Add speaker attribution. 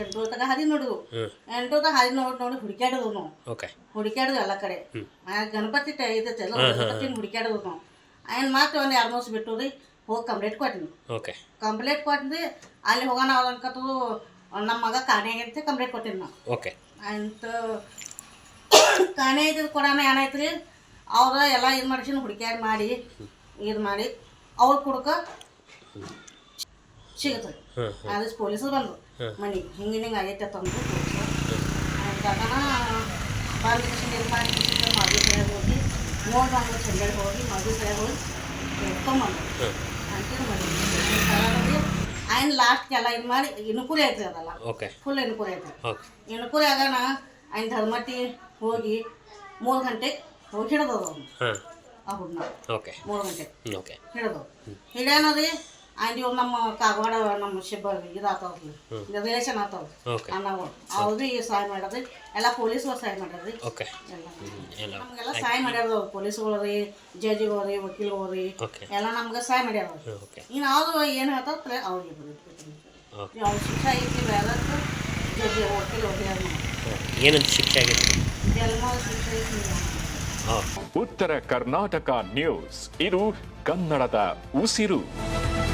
Speaker 1: ಎಂಟು ತಗ ಹರಿ ನೋಡಿದ್ವು ಎಂಟು ತಗ ಹರಿ ನೋಡಿ ನೋಡಿ ಹುಡುಕ್ಯಾಡಿದ್ವು ನಾವು. ಹುಡುಕ್ಯಾಡಿದ್ವು ಎಲ್ಲ ಕಡೆ. ಗಣಪತಿ ಇದೈತೆ ಎಲ್ಲ ಗಣಪತಿನ ಹುಡುಕ್ಯಾಡಿದ್ವು ನಾವು. ಆಯ್ನ ಮತ್ತೆ ಒಂದು ಎರಡು ಮೂರು ಬಿಟ್ಟು ರೀ ಹೋಗಿ ಕಂಪ್ಲೇಂಟ್ ಕೊಟ್ಟಿನಿ. ಕಂಪ್ಲೇಂಟ್ ಕೊಟ್ಟಿದ್ವಿ ಅಲ್ಲಿ ಹೋಗೋಣ ಅವ್ರು ಅನ್ಕೋತದು ನಮ್ಮ ಮಗ ಕಾಣೆ ಅಂತ ಕಂಪ್ಲೇಂಟ್ ಕೊಟ್ಟಿನಿ ನಾವು.
Speaker 2: ಓಕೆ.
Speaker 1: ಅಂತ ಕಾಣೆ ಇದ್ದು ಕೊಡೋಣ ಏನಾಯ್ತು ರೀ ಅವ್ರ ಎಲ್ಲ ಇದು ಮಾಡಿಸಿ ಹುಡುಕ್ಯಾಡಿ ಮಾಡಿ ಇದು ಮಾಡಿ. ಅವ್ರು ಕುಡ್ಕ ಸಿಗುತ್ತೆ ಅದು ಪೊಲೀಸರು ಬಂದರು. ಮನೆ ಹಿಂಗೆ ಹಿಂಗೆ ಆಗೈತೆ ತಂದು ಮಾಡಿ ಮಗು ಸರಿಯಾಗಿ ಹೋಗಿ ನೋಡಿ ಬಂದು ಹೋಗಿ ಮಗು ಸರಿಯಾಗಿ ಹೋಗಿ ತೊಗೊಂಬಂದು ಅಂತೇಳಿ ಆಯ್ನ ಲಾಸ್ಟ್ ಎಲ್ಲ ಇದು ಮಾಡಿ ಇನುಕೂರಿ ಆಯ್ತು
Speaker 2: ಓಕೆ
Speaker 1: ಫುಲ್ ಇನುಕೂರಿ ಆಯ್ತು ಇನುಕೂರಿ ಆಗೋಣ ಆಯ್ನ ಧರ್ಮಟ್ಟಿ ಹೋಗಿ ಮೂರು ಗಂಟೆ ಹೋಗಿ ಹಿಡಿದವು ಅವನು. ಆ ಹುಡ್ನ ಮೂರು ಗಂಟೆ ಹಿಡಿದವು ಹಿಡ್ಯಾನ ರೀ ಆ್ಯಂಡ್ ಇವ್ ನಮ್ಮ ಕಾಗವಾಡ ನಮ್ಮ ಶಿಬ ಇದು ಆತವ್ರಿ. ರಿಲೇಷನ್
Speaker 2: ಆತವ್ರಿ
Speaker 1: ಅನ್ನವು ಅವ್ರಿ ಸಹಾಯ ಮಾಡೋದು ಎಲ್ಲ ಪೊಲೀಸ್ಗಳು ಸಹಾಯ ಮಾಡ್ಯಾರ್ರಿ. ನಮ್ಗೆಲ್ಲ ಸಹಾಯ ಮಾಡ್ಯಾರ ಪೊಲೀಸ್ಗಳು ರೀ ಜಡ್ಜಿಗಳು ರೀ ವಕೀಲಗಳು ರೀ ಎಲ್ಲ ನಮ್ಗೆ ಸಹಾಯ ಮಾಡ್ಯಾರ ಇನ್ನು ಅವ್ರು ಏನು ಹೇಳ್ತಾರೆ ಅವ್ರಿಗೆ
Speaker 2: ಬರೀತೀವಿ
Speaker 1: ಅವ್ರ ಶಿಕ್ಷೆ ಐತಿ ಬೇರೆ ಜಡ್ಜಿ ವಕೀಲ ಹೋಗ್ಯಾರ
Speaker 2: ಏನಂತ ಶಿಕ್ಷೆ ಆಗಿತ್ತು?
Speaker 1: ಜನ್ಮ
Speaker 3: ಉತ್ತರ ಕರ್ನಾಟಕ ನ್ಯೂಸ್. ಇದು ಕನ್ನಡದ ಉಸಿರು.